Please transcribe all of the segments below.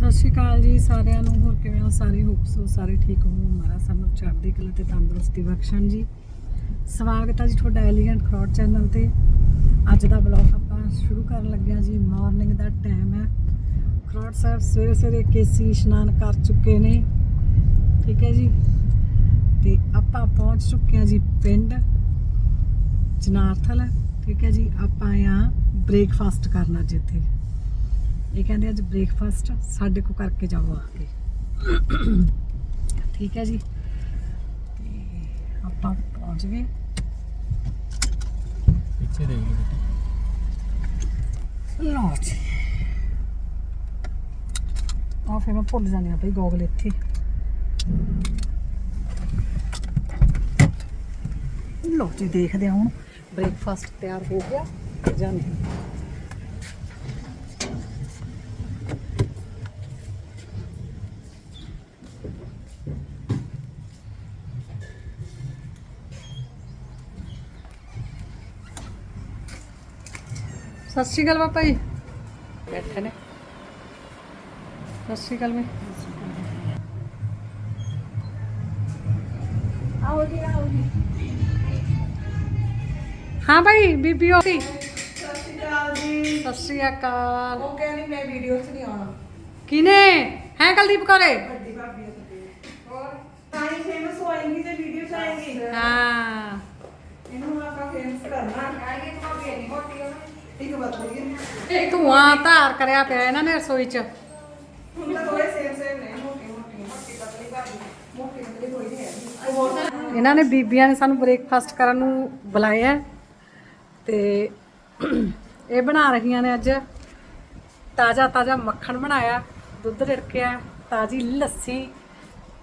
ਸਤਿ ਸ਼੍ਰੀ ਅਕਾਲ ਜੀ ਸਾਰਿਆਂ ਨੂੰ, ਹੋਰ ਕਿਵੇਂ ਹੋ ਸਾਰੇ? ਹੋਪਸ ਹੋ ਸਾਰੇ ਠੀਕ ਹੋ ਮਾਰਾ ਸਭ ਨੂੰ ਚੜ੍ਹਦੀ ਕਲਾ ਤੇ ਤੰਦਰੁਸਤੀ ਬਖਸ਼ਣ ਜੀ। ਸਵਾਗਤ ਹੈ ਜੀ ਤੁਹਾਡਾ ਐਲੀਗੈਂਟ ਖਰੋਟ ਚੈਨਲ ਤੇ। ਅੱਜ ਦਾ ਬਲੌਗ ਆਪਾਂ ਸ਼ੁਰੂ ਕਰਨ ਲੱਗਿਆ ਜੀ। ਮਾਰਨਿੰਗ ਦਾ ਟਾਈਮ ਹੈ। ਖਰੋਟ ਸਾਹਿਬ ਸਵੇਰੇ ਸਵੇਰੇ ਕੇਸੀ ਇਸ਼ਨਾਨ ਕਰ ਚੁੱਕੇ ਨੇ। ਠੀਕ ਹੈ ਜੀ? ਤੇ ਆਪਾਂ ਪਹੁੰਚ ਚੁੱਕੇ ਹਾਂ ਜੀ ਪਿੰਡ ਜਨਾਰਥਲ। ਠੀਕ ਹੈ ਜੀ? ਆਪਾਂ ਆ ਬ੍ਰੇਕਫਾਸਟ ਕਰਨਾ ਅੱਜ ਇੱਥੇ। ਇਹ ਕਹਿੰਦੇ ਅੱਜ ਬ੍ਰੇਕਫਾਸਟ ਸਾਡੇ ਕੋ ਕਰਕੇ ਜਾਓ ਆ ਕੇ। ਠੀਕ ਹੈ ਜੀ। ਤੇ ਆਪਾਂ ਪਹੁੰਚ ਗਏ। ਪਿੱਛੇ ਦੇਖ ਲਓ ਬੇਟਾ। ਲਓ ਜੀ। ਆ ਫਿਰ ਮੈਂ ਭੁੱਲ ਜਾਂਦੀ ਆ ਭਈ ਗੋਗਲ ਇੱਥੇ। ਲਓ ਜੀ ਦੇਖਦੇ ਹਾਂ ਹੁਣ। ਬ੍ਰੇਕਫਾਸਟ ਤਿਆਰ ਹੋ ਗਿਆ ਜਾਂ ਨਹੀਂ। ਸਤਿ ਸ਼੍ਰੀ ਅਕਾਲ ਪਾਪਾ ਜੀ ਬੈਠੇ ਨੇ ਸਤਿ ਸ਼੍ਰੀ ਅਕਾਲ ਮੈਂ ਆਓ ਜੀ ਆਓ ਜੀ ਹਾਂ ਭਾਈ ਬੀਬੀ ਹੋ ਗਈ ਸਤਿ ਸ਼੍ਰੀ ਅਕਾਲ ਜੀ ਸਤਿ ਸ਼੍ਰੀ ਅਕਾਲ ਉਹ ਕਹਿੰਦੀ ਮੈਂ ਵੀਡੀਓ 'ਚ ਨਹੀਂ ਆਉਣਾ ਕਿਨੇ ਹੈ ਕੁਲਦੀਪ ਕੋਰੇ ਵੱਡੀ ਭਾਬੀ ਹੈ ਤੁਹਾਡੀ ਹੋਰ ਤਾਂ ਹੀ ਫੇਮਸ ਹੋਏਗੀ ਤੇ ਵੀਡੀਓ 'ਚ ਆਏਗੀ ਹਾਂ ਇਹਨੂੰ ਹੁਣ ਆਪਾਂ ਫੇਮਸ ਕਰਨਾ ਆਏਗੀ ਭਾਬੀ ਨਹੀਂ ਮੋਟੀ ਹੋਣੀ ਇੱਕ ਬਾਤ ਹੋਈ ਧੂਆਂ ਧਾਰ ਕਰਿਆ ਪਿਆ ਇਹਨਾਂ ਨੇ ਰਸੋਈ 'ਚ। ਹੁਣ ਤਾਂ ਦੋਏ ਸੇਮ ਸੇਮ ਨੇ ਮੋਟੀ ਮੋਟੀ ਮੋਟੀ ਪਤਲੀ ਭਾਬੀ ਮੋਟੀ ਪਤਲੀ ਕੋਈ ਨਹੀਂ ਹੈ। ਇਹਨਾਂ ਨੇ ਬੀਬੀਆਂ ਨੇ ਸਾਨੂੰ ਬ੍ਰੇਕਫਾਸਟ ਕਰਨ ਨੂੰ ਬੁਲਾਇਆ ਤੇ ਇਹ ਬਣਾ ਰਹੀਆਂ ਨੇ ਅੱਜ। ਤਾਜ਼ਾ ਤਾਜ਼ਾ ਮੱਖਣ ਬਣਾਇਆ ਦੁੱਧ ਰਿੜਕਿਆ ਤਾਜ਼ੀ ਲੱਸੀ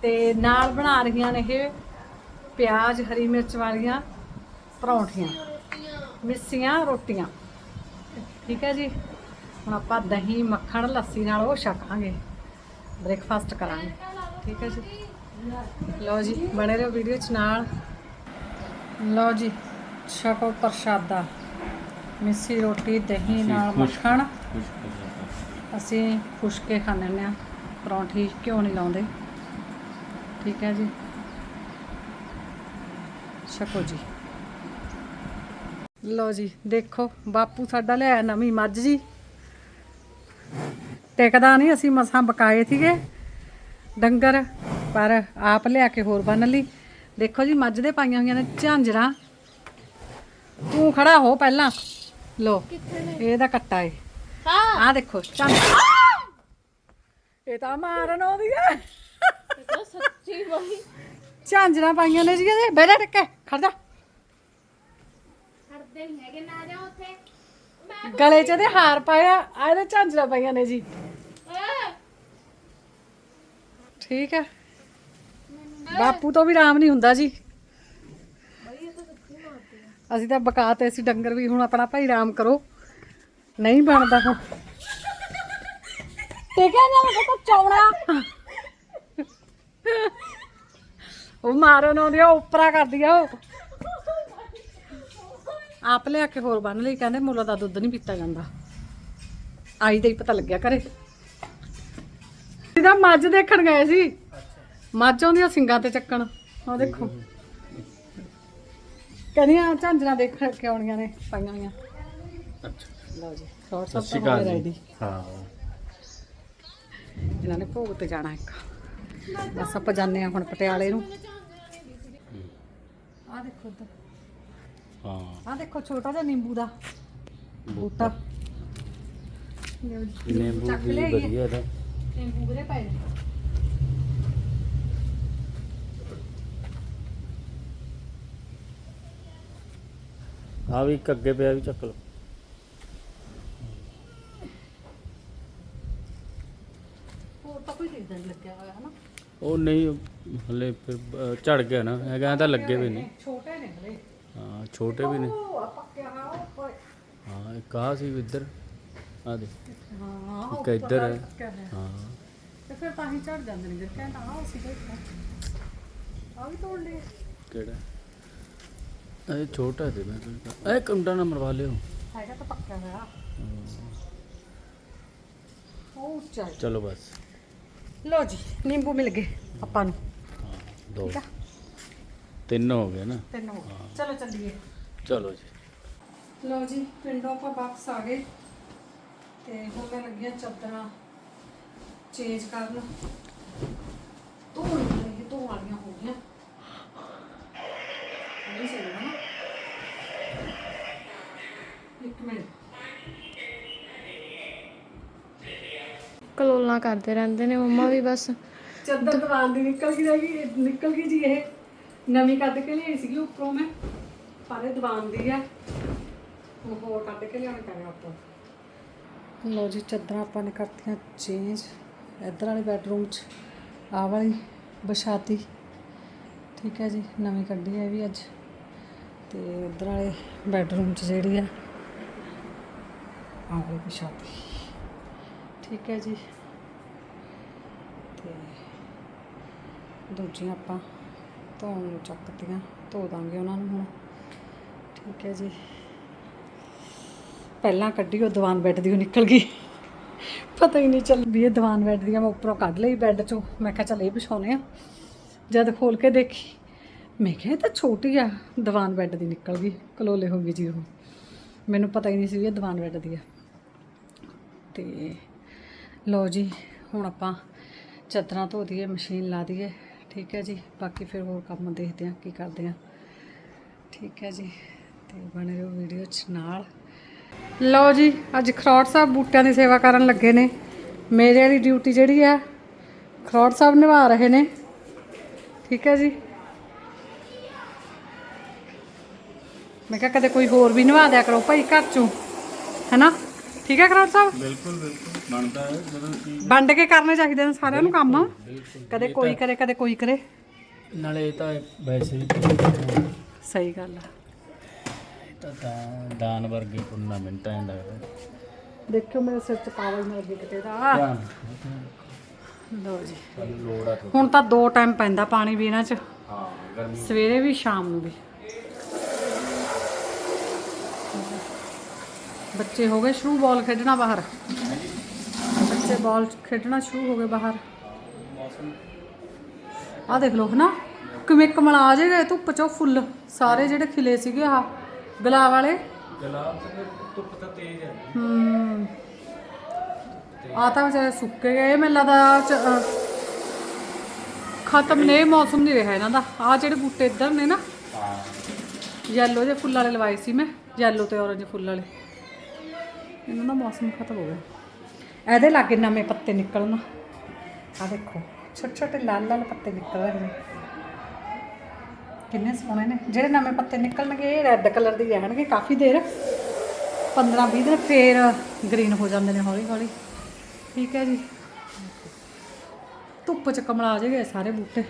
ਤੇ ਨਾਲ ਬਣਾ ਰਹੀਆਂ ਨੇ ਇਹ ਪਿਆਜ਼ ਹਰੀ ਮਿਰਚ ਵਾਲੀਆਂ ਪਰੌਂਠੀਆਂ। ਮਿੱਸੀਆਂ ਰੋਟੀਆਂ। ਠੀਕ ਹੈ ਜੀ। ਹੁਣ ਆਪਾਂ ਦਹੀਂ ਮੱਖਣ ਲੱਸੀ ਨਾਲ ਉਹ ਛਕਾਂਗੇ। ਬ੍ਰੇਕਫਾਸਟ ਕਰਾਂਗੇ। ਠੀਕ ਹੈ ਜੀ। ਲਓ ਜੀ ਬਣੇ ਰਹੋ ਵੀਡੀਓ ਚ ਨਾਲ। ਲਓ ਜੀ ਛਕੋ ਪ੍ਰਸ਼ਾਦਾ। ਮਿੱਸੀ ਰੋਟੀ ਦਹੀਂ ਨਾਲ ਮੱਖਣ। ਅਸੀਂ ਖੁਸ਼ ਕੇ ਖਾਂਦੇ ਹੁੰਦੇ ਆ ਪਰੌਂਠੀ ਕਿਉਂ ਨਹੀਂ ਲਾਉਂਦੇ। ਠੀਕ ਹੈ ਜੀ। ਛਕੋ ਜੀ। ਲਓ ਜੀ ਦੇਖੋ ਬਾਪੂ ਸਾਡਾ ਲਿਆਇਆ ਨਵੀਂ ਮੱਝ ਜੀ। ਟਿਕਦਾ ਨਹੀਂ ਅਸੀਂ ਮਸਾਂ ਬਕਾਏ ਸੀਗੇ। ਡੰਗਰ ਪਰ ਆਪ ਲਿਆ ਕੇ ਹੋਰ ਬੰਨ ਲਈ। ਦੇਖੋ ਜੀ ਮੱਝ ਦੇ ਪਾਈਆਂ ਹੋਈਆਂ ਨੇ ਝਾਂਜਰਾਂ। ਤੂੰ ਖੜਾ ਹੋ ਪਹਿਲਾਂ। ਲੋ ਇਹਦਾ ਕੱਟਾ ਏ। ਹਾਂ। ਆ ਦੇਖੋ ਝਾਂਜਰ ਇਹ ਤਾਂ ਮਾਰਨ ਆਉਂਦੀ ਤਾਂ ਸੱਚੀ ਬਈ। ਝਾਂਜਰਾਂ ਪਾਈਆਂ ਨੇ ਜੀ ਇਹਦੇ। ਬੈਠਾ ਟਿੱਕੇ ਖੜ ਜਾ। ਹਰਦੇ ਨਹੀਂ ਹੈਗੇ ਨਾ ਜਾ ਉੱਥੇ। ਮੈਂ ਗਲੇ 'ਚ ਇਹਦੇ ਹਾਰ ਪਾਇਆ ਆ ਇਹਦੇ ਝਾਂਜਰਾਂ ਪਾਈਆਂ ਨੇ ਜੀ। ਠੀਕ ਹੈ। ਬਾਪੂ ਤੋਂ ਵੀ ਆਰਾਮ ਨਹੀਂ ਹੁੰਦਾ ਜੀ। ਅਸੀਂ ਤਾਂ ਬਕਾ ਤੇ ਅਸੀਂ ਡੰਗਰ ਵੀ ਹੁਣ ਆਪਣਾ ਭਾਈ ਆਰਾਮ ਕਰੋ। ਨਹੀਂ ਬਣਦਾ ਹੁਣ। ਤੇ ਕਹਿੰਦਾ ਮੈਂ ਤਾਂ ਚੌਣਾ। ਉਹ ਮਾਰਨ ਆਉਂਦੀ ਆ ਉਪਰਾ ਕਰਦੀ ਆ ਉਹ। ਆਪ ਲਿਆ ਕੇ ਹੋਰ ਬੰਨ ਲਈ ਕਹਿੰਦੇ ਮੁੱਲ ਦਾ ਦੁੱਧ ਨਹੀਂ ਪੀਤਾ ਜਾਂਦਾ। ਆਈ ਦਾ ਹੀ ਪਤਾ ਲੱਗਿਆ ਕਰੇ ਇਹਦਾ ਮੱਝ ਦੇਖਣ ਗਏ ਸੀ। ਮੱਝ ਆਉਂਦੀਆਂ ਸਿੰਗਾਂ ਤੇ ਚੱਕਣ। ਆ ਦੇਖੋ। ਕਹਿੰਦੀਆਂ ਝਾਂਜਰਾਂ ਦੇਖ ਕੇ ਆਉਣੀਆਂ ਨੇ ਪਾਈਆਂ ਹੋਈਆਂ। ਅੱਛਾ ਲਓ ਜੀ ਸਭ ਤੋਂ ਰੈਡੀ ਹਾਂ। ਇਹਨਾਂ ਨੇ ਭੋਗ ਤੇ ਜਾਣਾ ਇੱਕ। ਬਸ ਆਪਾਂ ਜਾਂਦੇ ਆ ਹੁਣ ਪਟਿਆਲੇ ਨੂੰ। ਆ ਦੇਖੋ ਉੱਧਰ ਹਾਂ। ਆ ਦੇਖੋ ਛੋਟਾ ਜਿਹਾ ਨਿੰਬੂ ਦਾ ਬੂਟਾ। ਨਿੰਬੂ ਚੱਕ ਵੀ ਲਿਆਈਏ। ਵਧੀਆ ਦਾ। ਨਿੰਬੂ ਵੀਰੇ ਪਏ ਨੇ। ਆ ਵੀ ਇੱਕ ਅੱਗੇ ਪਿਆ ਵੀ ਚੱਕ ਲਓ। ਹੋਰ ਤਾਂ ਕੋਈ ਚੀਜ਼ ਨਹੀਂ ਲੱਗਿਆ ਹੋਇਆ ਹਨਾ? ਉਹ ਨਹੀਂ ਹਲੇ ਫਿਰ ਅ, ਝੜ ਗਿਆ ਨਾ। ਹੈਗਾ ਤਾਂ ਲੱਗੇ ਵੀ ਨਹੀਂ ਛੋਟੇ ਨੇ ਹਲੇ। ਹਾਂ ਛੋਟੇ ਵੀ ਨੇ। ਹਾਂ ਇੱਕ ਆ ਸੀ ਇੱਧਰ। ਆ ਦੇ ਹਾਂ ਇੱਕ ਇੱਧਰ ਹੈ। ਹਾਂ। ਤੇ ਫਿਰ ਤਾਂ ਹੀ ਝੜ ਜਾਂਦੇ ਨੇ ਜੇ ਕਹਿੰਦਾ ਆ ਸੀ ਕੋਈ ਆ ਵੀ ਤੋੜ ਲਏ। ਕਿਹੜਾ? ਇਹ ਛੋਟਾ ਤੇ ਮੈਂ ਕਹਿੰਦਾ ਇਹ ਕੁੰਡਾ ਨਾ ਮਰਵਾ ਲਿਓ। ਹੈਗਾ ਤਾਂ ਪੱਕਿਆ ਹੋਇਆ ਉਹ ਉੱਚਾ ਹੈ। ਚਲੋ ਬਸ। ਲੋ ਜੀ ਨਿੰਬੂ ਮਿਲ ਗਏ ਆਪਾਂ ਨੂੰ। ਦੋ। ਠੀਕ ਆ। ਤਿੰਨ ਹੋ ਗਏ ਨਾ। ਤਿੰਨ ਹੋ ਗਏ। ਚਲੋ ਚੱਲੀਏ। ਚਲੋ ਜੀ। ਲਓ ਜੀ ਪਿੰਡੋਂ ਆਪਾਂ ਵਾਪਸ ਆ ਗਏ ਤੇ ਹੁਣ ਮੈਂ ਲੱਗੀਆਂ ਚਾਦਰਾਂ ਚੇਂਜ ਕਰਨ। ਧੋਣ ਵਾਲੀਆਂ ਧੋਣ ਵਾਲੀਆਂ ਹੋ ਗਈਆਂ। ਨਹੀਂ ਸਹੀ ਨਾ। ਇੱਕ ਮਿੰਟ। ਕਲੋਲਾਂ ਕਰਦੇ ਰਹਿੰਦੇ ਨੇ ਮੰਮਾ ਵੀ ਬਸ ਚਾਦਰ ਦੀਵਾਨ ਦੀ ਨਿਕਲ ਗਈ ਰਹਿ ਗਈ ਨਿਕਲ ਗਈ ਜੀ ਇਹ। ਨਵੀਂ ਕੱਢ ਕੇ ਲਿਆਈ ਸੀਗੀ ਉੱਪਰੋਂ ਮੈਂ, ਪਰ ਇਹ ਆ। ਹੁਣ ਹੋਰ ਕੱਢ ਕੇ ਲਿਆਉਣੀ ਪੈਣੀ ਉੱਪਰੋਂ। ਲੋ ਜੀ, ਚਾਦਰਾਂ ਆਪਾਂ ਨੇ ਕਰਤੀਆਂ ਚੇਂਜ ਇੱਧਰ ਵਾਲੇ ਬੈਡਰੂਮ 'ਚ, ਆਹ ਵਾਲੀ ਬਸ਼ਾਤੀ ਠੀਕ ਹੈ ਜੀ, ਨਵੀਂ ਕੱਢੀ ਹੈ ਵੀ ਅੱਜ। ਤੇ ਉੱਧਰ ਵਾਲੇ ਬੈਡਰੂਮ 'ਚ ਜਿਹੜੀ ਆ, ਆਹ ਵਾਲੀ ਬਸ਼ਾਤੀ ਠੀਕ ਹੈ ਜੀ। ਤੇ ਦੂਜੀਆਂ ਆਪਾਂ ਧੋਣ ਨੂੰ ਚੱਕਤੀਆਂ ਧੋ ਦਾਂਗੇ ਉਹਨਾਂ ਨੂੰ ਹੁਣ। ਠੀਕ ਹੈ ਜੀ। ਪਹਿਲਾਂ ਕੱਢੀ, ਉਹ ਦੀਵਾਨ ਬੈੱਡ ਦੀ ਉਹ ਨਿਕਲ ਗਈ। ਪਤਾ ਹੀ ਨਹੀਂ ਚੱਲ ਵੀ ਇਹ ਦੀਵਾਨ ਬੈੱਡ ਦੀਆਂ ਮੈਂ ਉੱਪਰੋਂ ਕੱਢ ਲਈ ਬੈੱਡ ਚੋਂ। ਮੈਂ ਕਿਹਾ ਚੱਲ ਇਹ ਵਿਛਾਉਣੇ ਆ। ਜਦ ਖੋਲ ਕੇ ਦੇਖੀ, ਮੈਂ ਕਿਹਾ ਇਹ ਤਾਂ ਛੋਟੀ ਆ, ਦੀਵਾਨ ਬੈੱਡ ਦੀ ਨਿਕਲ ਗਈ, ਕਲੋਲੇ ਹੋ ਗਈ ਜੀ ਉਹ। ਮੈਨੂੰ ਪਤਾ ਹੀ ਨਹੀਂ ਸੀ ਵੀ ਇਹ ਦੀਵਾਨ ਬੈੱਡ ਦੀ ਆ। ਤੇ ਲਓ ਜੀ, ਹੁਣ ਆਪਾਂ ਚਾਦਰਾਂ ਧੋ ਦਈਏ, ਮਸ਼ੀਨ ਲਾ ਦਈਏ। ਠੀਕ ਹੈ ਜੀ। ਬਾਕੀ ਫਿਰ ਹੋਰ ਕੰਮ ਦੇਖਦੇ ਹਾਂ ਕੀ ਕਰਦੇ ਹਾਂ। ਠੀਕ ਹੈ ਜੀ। ਤੇ ਬਣੇ ਰਹੋ ਵੀਡੀਓ 'ਚ ਨਾਲ। ਲਓ ਜੀ, ਅੱਜ ਖਰੋੜ ਸਾਹਿਬ ਬੂਟਿਆਂ ਦੀ ਸੇਵਾ ਕਰਨ ਲੱਗੇ ਨੇ। ਮੇਰੇ ਵਾਲੀ ਡਿਊਟੀ ਜਿਹੜੀ ਆ ਖਰੋੜ ਸਾਹਿਬ ਨਿਭਾ ਰਹੇ ਨੇ। ਠੀਕ ਹੈ ਜੀ। ਮੈਂ ਕਿਹਾ ਕਦੇ ਕੋਈ ਹੋਰ ਵੀ ਨਿਭਾ ਦਿਆ ਕਰੋ ਭਾਈ ਘਰ ਚੋਂ। ਹੈਨਾ ਠੀਕ ਹੈ ਖਰੋੜ ਸਾਹਿਬ? ਬਿਲਕੁਲ ਬਿਲਕੁਲ। ਬਣਦਾ ਹੈ ਜਦੋਂ ਕਿ ਵੰਡ ਕੇ ਕਰਨੇ ਚਾਹੀਦੇ ਨੇ ਸਾਰਿਆਂ ਨੂੰ ਕੰਮ। ਕਦੇ ਕੋਈ ਕਰੇ ਕਦੇ ਕੋਈ ਕਰੇ। ਨਾਲੇ ਇਹ ਤਾਂ ਵੈਸੇ ਸਹੀ ਗੱਲ ਆ। ਇਹ ਤਾਂ ਦਾਨ ਦਾਨ ਵਰਗੇ ਪੁੰਨਾ ਮਿੰਟਾਂ ਹੀ ਲੱਗਦਾ ਦੇਖਿਓ ਮੇਰੇ ਸਿਰ 'ਚ ਪਾਵਲ ਨਾ ਲੱਗੇ ਕਿਤੇ ਦਾ ਧਿਆਨ ਲਓ ਜੀ। ਸਾਨੂੰ ਲੋੜ ਆ ਥੋੜ੍ਹੀ। ਹੁਣ ਤਾਂ ਦੋ ਟਾਈਮ ਪੈਂਦਾ ਪਾਣੀ ਵੀ ਇਹਨਾਂ 'ਚ। ਹਾਂ ਗਰਮੀ ਸਵੇਰੇ ਵੀ ਸ਼ਾਮ ਨੂੰ ਵੀ। ਬੱਚੇ ਹੋ ਗਏ ਸ਼ੁਰੂ ਬਾਲ ਖੇਡਣਾ ਬਾਹਰ। ਬੱਚੇ ਬਾਲ ਖੇਡਣਾ ਸ਼ੁਰੂ ਹੋ ਗਏ ਬਾਹਰ। ਆ ਦੇਖ ਲਓ ਹਨਾ ਕਿਵੇਂ ਕਮਲਾ ਆ ਜੇ ਧੁੱਪ ਚੋਂ ਫੁੱਲ ਸਾਰੇ ਜਿਹੜੇ ਖਿਲੇ ਸੀਗੇ ਆਹ ਗੁਲਾਬ ਵਾਲੇ। ਗੁਲਾਬ ਤੇ ਧੁੱਪ ਤਾਂ ਤੇਜ਼ ਹੈ। ਹਮ ਆ ਤਾਂ ਵਿਚਾਰੇ ਸੁੱਕੇ ਗਏ ਮੈਨੂੰ ਲੱਗਦਾ ਖਤਮ ਨੇ ਮੌਸਮ ਨਹੀਂ ਰਿਹਾ ਇਹਨਾਂ ਦਾ। ਆ ਜਿਹੜੇ ਬੂਟੇ ਇੱਧਰ ਨੇ ਨਾ ਯੈਲੋ ਜਿਹੇ ਫੁੱਲ ਵਾਲੇ ਲਵਾਏ ਸੀ ਮੈਂ ਯੈਲੋ ਤੇ ਔਰੰਜ ਫੁੱਲ ਵਾਲੇ। ਇਹਨਾਂ ਦਾ ਮੌਸਮ ਖਤਮ ਹੋ ਗਿਆ। ਇਹਦੇ ਲਾਗੇ ਨਵੇਂ ਪੱਤੇ ਨਿਕਲਣ। ਆ ਦੇਖੋ ਛੋਟੇ ਛੋਟੇ ਲਾਲ ਲਾਲ ਪੱਤੇ ਨਿਕਲ ਰਹੇ ਨੇ। ਕਿੰਨੇ ਸੋਹਣੇ ਨੇ। ਜਿਹੜੇ ਨਵੇਂ ਪੱਤੇ ਨਿਕਲਣਗੇ ਇਹ ਰੈੱਡ ਕਲਰ ਦੇ ਰਹਿਣਗੇ ਕਾਫੀ ਦੇਰ। 15 20 ਦਿਨ ਫੇਰ ਗ੍ਰੀਨ ਹੋ ਜਾਂਦੇ ਨੇ ਹੌਲੀ ਹੌਲੀ। ਠੀਕ ਹੈ ਜੀ। ਧੁੱਪ ਚ ਕਮਲਾ ਜਾਏਗੇ ਸਾਰੇ ਬੂਟੇ।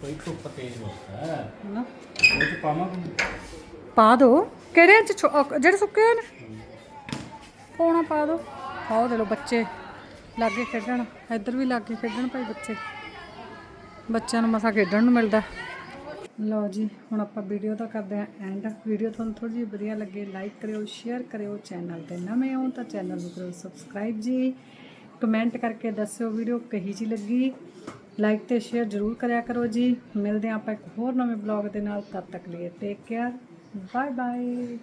ਕੋਈ ਧੁੱਪ ਤੇਜ਼ ਹੋ ਹੈ। ਹਨਾ ਉਹ ਚ ਪਾ ਦੋ। ਕਿਹੜੇ ਚ ਜਿਹੜੇ ਸੁੱਕੇ ਹੋਏ ਨੇ? ਪਾਉਣਾ ਪਾ ਦੋ। ਆਓ ਦੇ ਲੋ ਬੱਚੇ ਲਾਗੇ ਖੇਡਣ। ਇੱਧਰ ਵੀ ਲਾਗੇ ਖੇਡਣ ਭਾਈ ਬੱਚੇ। ਬੱਚਿਆਂ ਨੂੰ ਮਸਾ ਖੇਡਣ ਨੂੰ ਮਿਲਦਾ। ਲਓ ਜੀ, ਹੁਣ ਆਪਾਂ ਵੀਡੀਓ ਦਾ ਕਰਦੇ ਹਾਂ ਐਂਡ ਵੀਡੀਓ ਤੁਹਾਨੂੰ ਥੋੜੀ ਜਿਹੀ ਵਧੀਆ ਲੱਗੇ ਲਾਈਕ ਕਰਿਓ ਸ਼ੇਅਰ ਕਰਿਓ। ਚੈਨਲ ਤੇ ਨਵੇਂ ਹੋ ਤਾਂ ਚੈਨਲ ਨੂੰ ਕਰੋ ਸਬਸਕ੍ਰਾਈਬ ਜੀ। ਕਮੈਂਟ ਕਰਕੇ ਦੱਸਿਓ ਵੀਡੀਓ ਕਹੀ ਜੀ ਲੱਗੀ। ਲਾਈਕ ਤੇ ਸ਼ੇਅਰ ਜ਼ਰੂਰ ਕਰਿਆ ਕਰੋ ਜੀ। ਮਿਲਦੇ ਹਾਂ ਆਪਾਂ ਇੱਕ ਹੋਰ ਨਵੇਂ ਬਲੌਗ ਦੇ ਨਾਲ। ਤਦ ਤੱਕ ਲਈ ਟੇਕ ਕੇਅਰ ਬਾਏ ਬਾਏ